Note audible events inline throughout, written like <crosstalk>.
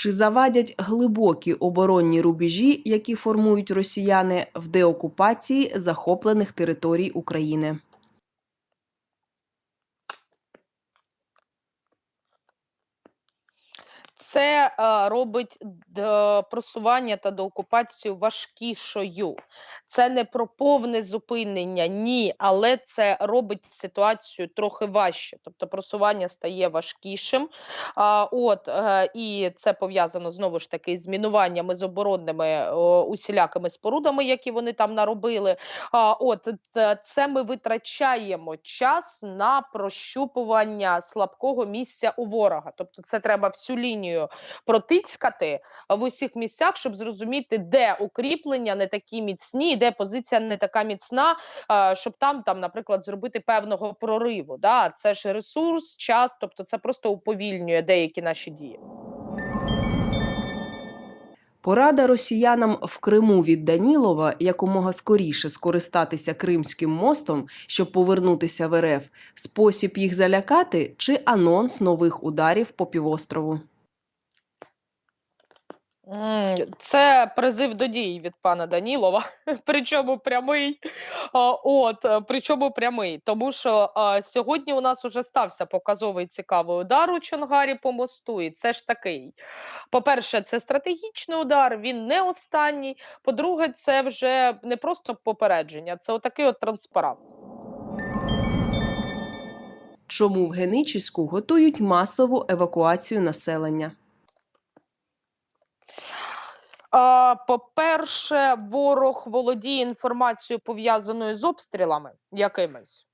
Чи завадять глибокі оборонні рубежі, які формують росіяни в деокупації захоплених територій України? Це е, робить просування та деокупацію важкішою. Це не про повне зупинення, ні, але це робить ситуацію трохи важче. Тобто просування стає важкішим. От, е, і це пов'язано знову ж таки з мінуваннями, з оборонними усілякими спорудами, які вони там наробили. От це ми витрачаємо час на прощупування слабкого місця у ворога. Тобто, це треба всю лінію протицькати в усіх місцях, щоб зрозуміти, де укріплення не такі міцні, де позиція не така міцна, щоб там, там, наприклад, зробити певного прориву. Да? Це ж ресурс, час, тобто це просто уповільнює деякі наші дії. Порада росіянам в Криму від Данілова якомога скоріше скористатися Кримським мостом, щоб повернутися в РФ, спосіб їх залякати чи анонс нових ударів по півострову. Це призив до дій від пана Данілова, <laughs> причому прямий. От, е, причому прямий. Тому що сьогодні у нас вже стався показовий цікавий удар у Чонгарі по мосту, і це ж такий. По-перше, це стратегічний удар, він не останній. По-друге, це вже не просто попередження, це отакий от транспарант. Чому в Геничіську готують масову евакуацію населення? А, По-перше, ворог володіє інформацією пов'язаною з обстрілами якимись.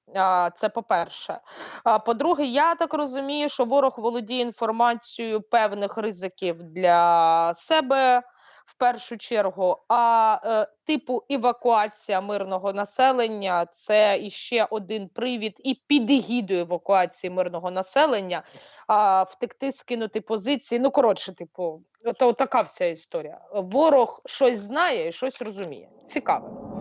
Це по-перше. А по-друге, я так розумію, що ворог володіє інформацією певних ризиків для себе в першу чергу. А е, типу евакуація мирного населення це іще один привід, і під евакуації мирного населення а, втекти, скинути позиції. Ну, коротше, типу, от, така вся історія. Ворог щось знає і щось розуміє. Цікаво.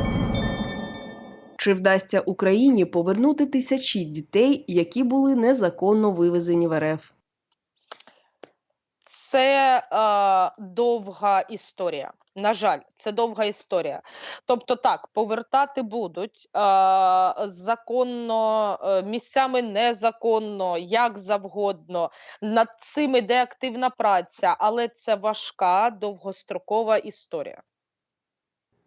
Чи вдасться Україні повернути тисячі дітей, які були незаконно вивезені в РФ? Це е, довга історія. На жаль, це довга історія. Тобто, так, повертати будуть е, законно, е, місцями незаконно, як завгодно. Над цим іде активна праця, але це важка довгострокова історія.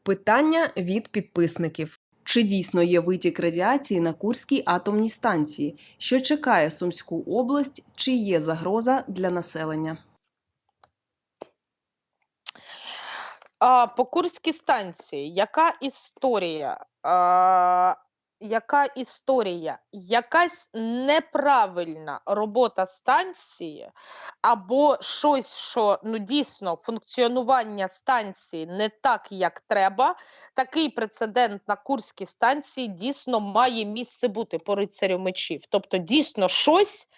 Питання від підписників. Чи дійсно є витік радіації на Курській атомній станції? Що чекає Сумську область? Чи є загроза для населення? По Курській станції, яка історія? Яка історія? Якась неправильна робота станції, або щось, що ну дійсно функціонування станції не так, як треба. Такий прецедент на Курській станції дійсно має місце бути по рицарю мечів. Тобто, дійсно щось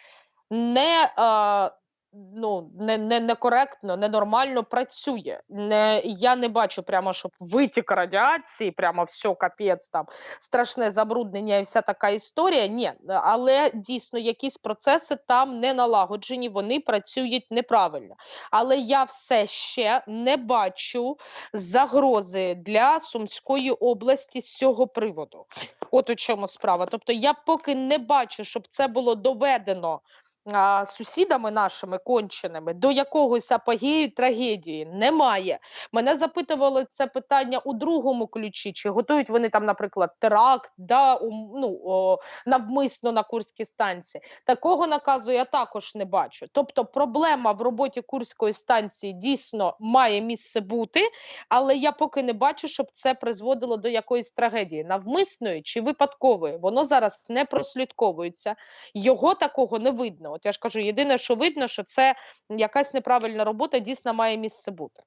не. А, Ну, не, не, некоректно, ненормально працює. Не, я не бачу прямо, щоб витік радіації, прямо все, капець, там страшне забруднення і вся така історія. Ні, але дійсно якісь процеси там не налагоджені, вони працюють неправильно. Але я все ще не бачу загрози для Сумської області з цього приводу. От у чому справа. Тобто, я поки не бачу, щоб це було доведено а, сусідами нашими конченими до якогось апогею трагедії немає. Мене запитували це питання у другому ключі, чи готують вони там, наприклад, теракт, да, у, ну, о, навмисно на Курській станції. Такого наказу я також не бачу. Тобто, проблема в роботі Курської станції дійсно має місце бути, але я поки не бачу, щоб це призводило до якоїсь трагедії, навмисної чи випадкової. Воно зараз не прослідковується, його такого не видно. От я ж кажу, єдине, що видно, що це якась неправильна робота дійсно має місце бути.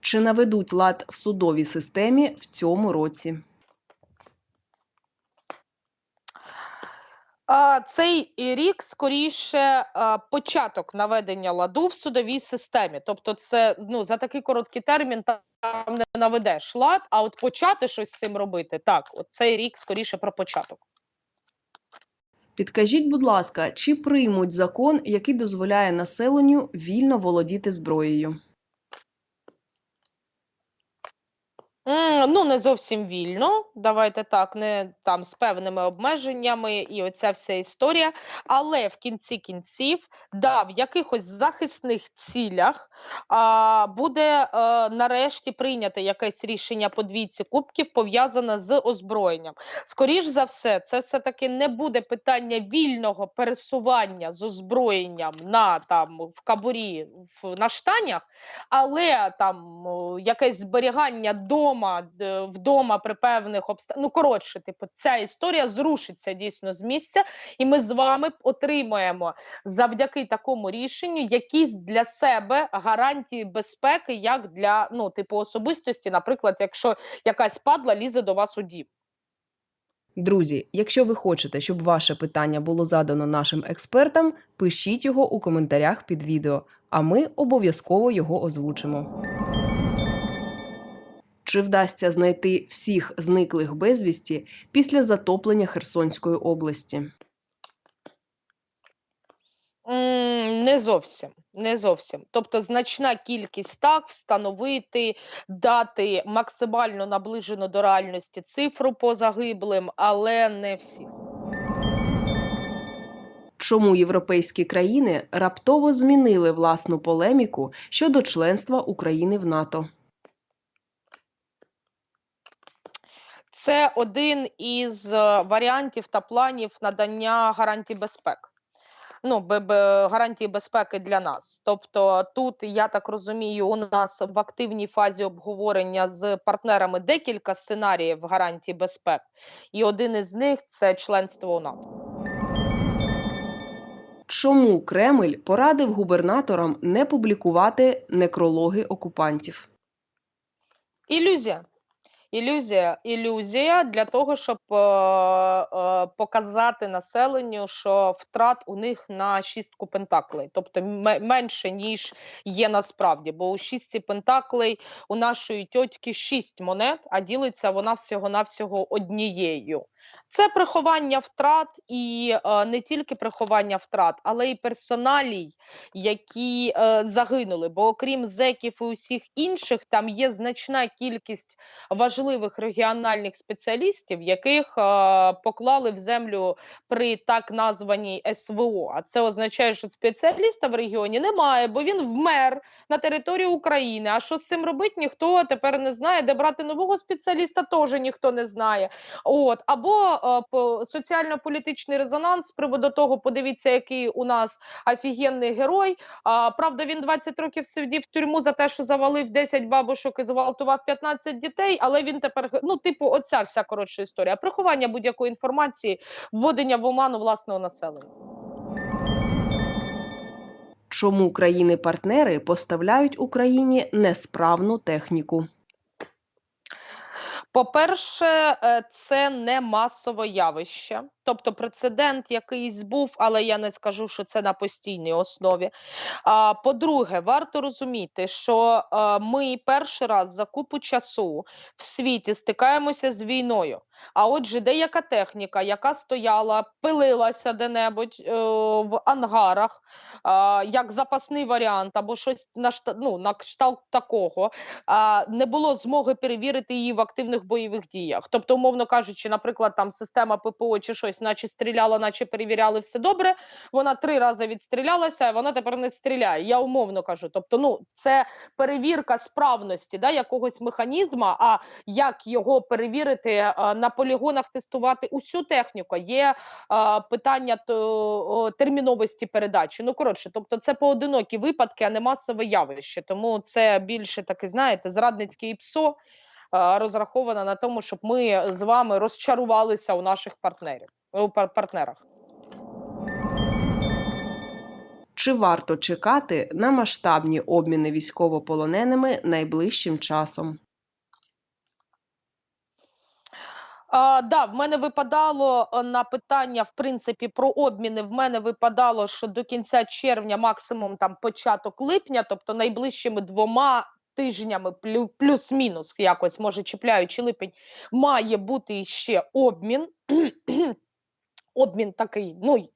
Чи наведуть лад в судовій системі в цьому році? Цей рік скоріше початок наведення ладу в судовій системі. Тобто, це ну за такий короткий термін там не наведеш лад, а от почати щось з цим робити. Так, от цей рік скоріше про початок. Підкажіть, будь ласка, чи приймуть закон, який дозволяє населенню вільно володіти зброєю? Ну, не зовсім вільно. Давайте так, не там з певними обмеженнями і оця вся історія. Але в кінці кінців, да, в якихось захисних цілях а, буде е, нарешті прийнято якесь рішення по двійці кубків пов'язане з озброєнням. Скоріш за все, це все-таки не буде питання вільного пересування з озброєнням на там в кабурі в, на штанях, але там якесь зберігання дома, д- вдома при певних обставинах. Ну, коротше, типу, ця історія зрушиться дійсно з місця, і ми з вами отримаємо завдяки такому рішенню якісь для себе гарантії безпеки, як для ну, типу, особистості, наприклад, якщо якась падла лізе до вас у дім. Друзі, якщо ви хочете, щоб ваше питання було задано нашим експертам, пишіть його у коментарях під відео, а ми обов'язково його озвучимо. Чи вдасться знайти всіх зниклих безвісті після затоплення Херсонської області? Не зовсім, не зовсім. Тобто значна кількість так встановити, дати максимально наближену до реальності цифру по загиблим, але не всі. Чому європейські країни раптово змінили власну полеміку щодо членства України в НАТО? Це один із е, варіантів та планів надання гарантій безпеки. Ну, гарантії безпеки для нас. Тобто, тут я так розумію, у нас в активній фазі обговорення з партнерами декілька сценаріїв гарантій безпеки, і один із них це членство у НАТО. Чому Кремль порадив губернаторам не публікувати некрологи окупантів? Ілюзія. Ілюзія, ілюзія для того, щоб е, е, показати населенню, що втрат у них на шістку пентаклей, тобто ме- менше ніж є насправді. Бо у шістці пентаклей у нашої тьотьки шість монет, а ділиться вона всього навсього однією. Це приховання втрат, і е, не тільки приховання втрат, але й персоналій, які е, загинули. Бо окрім зеків і усіх інших, там є значна кількість важливих регіональних спеціалістів, яких е, поклали в землю при так названій СВО. А це означає, що спеціаліста в регіоні немає, бо він вмер на території України. А що з цим робити, ніхто тепер не знає, де брати нового спеціаліста, теж ніхто не знає. От або е, соціально-політичний резонанс з приводу того, подивіться, який у нас офігенний герой. Правда, він 20 років сидів в тюрму за те, що завалив 10 бабушок і зґвалтував 15 дітей, але він тепер ну, типу, оця вся коротша історія. Приховання будь-якої інформації, вводення в оману власного населення. Чому країни-партнери поставляють Україні несправну техніку? По-перше, е, це не масове явище, тобто прецедент якийсь був, але я не скажу, що це на постійній основі. По-друге, варто розуміти, що е, ми перший раз за купу часу в світі стикаємося з війною. А отже, деяка техніка, яка стояла, пилилася де-небудь е, в ангарах, а, як запасний варіант, або щось на, ну, на кшталт такого, а, не було змоги перевірити її в активних бойових діях. Тобто, умовно кажучи, наприклад, там система ППО чи щось, наче стріляла, наче перевіряли все добре. Вона три рази відстрілялася, а вона тепер не стріляє. Я умовно кажу. Тобто, ну це перевірка справності да, якогось механізма. А як його перевірити е, на полігонах, тестувати усю техніку? Є е, питання то, терміновості передачі. Ну коротше, тобто, це поодинокі випадки, а не масове явище. Тому це більше таке, знаєте, зрадницьке ІПСО е, розраховано на тому, щоб ми з вами розчарувалися у наших партнерів у пар- партнерах. Чи варто чекати на масштабні обміни військовополоненими найближчим часом? А, да, в мене випадало е, на питання, в принципі, про обміни. В мене випадало, що до кінця червня, максимум там початок липня, тобто найближчими двома тижнями, плюс-мінус, якось, може, чіпляючи липень, має бути ще обмін. Обмін такий, ну.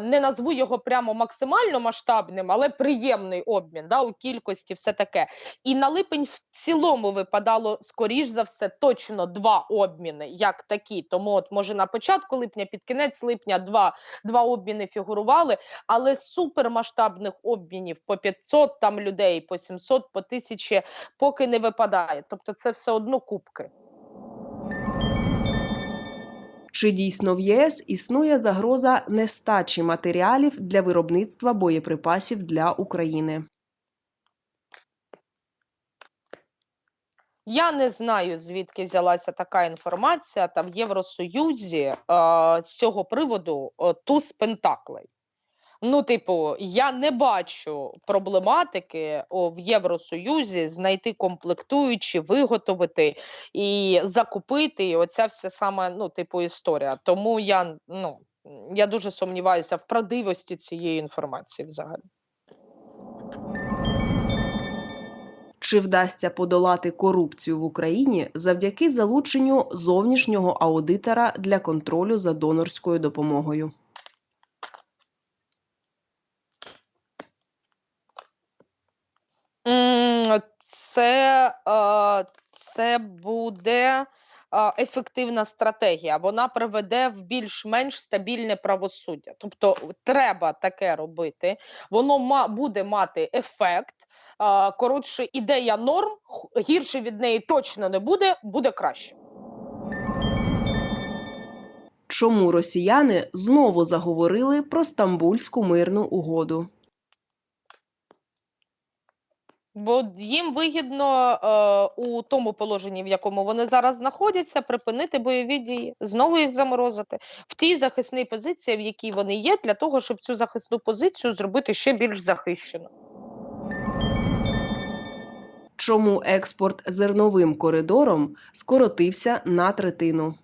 не назву його прямо максимально масштабним, але приємний обмін да, у кількості, все таке. І на липень в цілому випадало, скоріш за все, точно два обміни, як такі. Тому, от може на початку липня, під кінець липня два, два обміни фігурували, але супермасштабних обмінів по 500 там людей, по 700, по 1000 поки не випадає. Тобто це все одно кубки. Чи дійсно в ЄС існує загроза нестачі матеріалів для виробництва боєприпасів для України? Я не знаю, звідки взялася така інформація. Та в Євросоюзі е, з цього приводу е, туз пентаклей. Ну, типу, я не бачу проблематики о, в Євросоюзі знайти комплектуючі, виготовити і закупити. І оця вся саме, ну, типу, історія. Тому я, ну, я дуже сумніваюся в правдивості цієї інформації взагалі. Чи вдасться подолати корупцію в Україні завдяки залученню зовнішнього аудитора для контролю за донорською допомогою? М, Це, е, це буде е, ефективна стратегія. Вона приведе в більш-менш стабільне правосуддя. Тобто треба таке робити. Воно ма, буде мати ефект. Е, Коротше, ідея норм, гірше від неї точно не буде, буде краще. Чому росіяни знову заговорили про Стамбульську мирну угоду? Бо їм вигідно е, у тому положенні, в якому вони зараз знаходяться, припинити бойові дії, знову їх заморозити в тій захисній позиції, в якій вони є, для того, щоб цю захисну позицію зробити ще більш захищено. Чому експорт зерновим коридором скоротився на третину?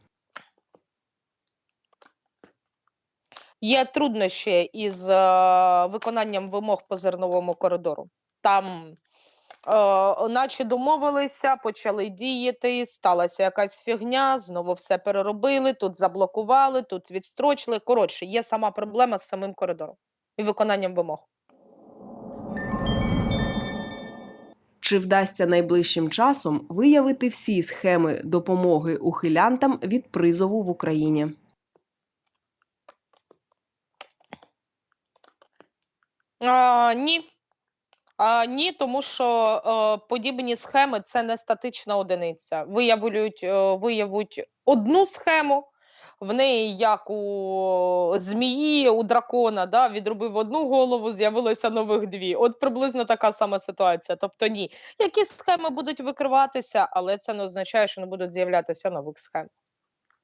Є труднощі із е, виконанням вимог по зерновому коридору. Там, е, наче домовилися, почали діяти, сталася якась фігня, знову все переробили, тут заблокували, тут відстрочили. Коротше, є сама проблема з самим коридором і виконанням вимог. Чи вдасться найближчим часом виявити всі схеми допомоги ухилянтам від призову в Україні? А, ні. А, ні, тому що е, подібні схеми це не статична одиниця. Виявлюють, е, виявуть одну схему, в неї, як у змії, у дракона, да, відробив одну голову, з'явилося нових дві. От приблизно така сама ситуація. Тобто, ні, якісь схеми будуть викриватися, але це не означає, що не будуть з'являтися нових схем.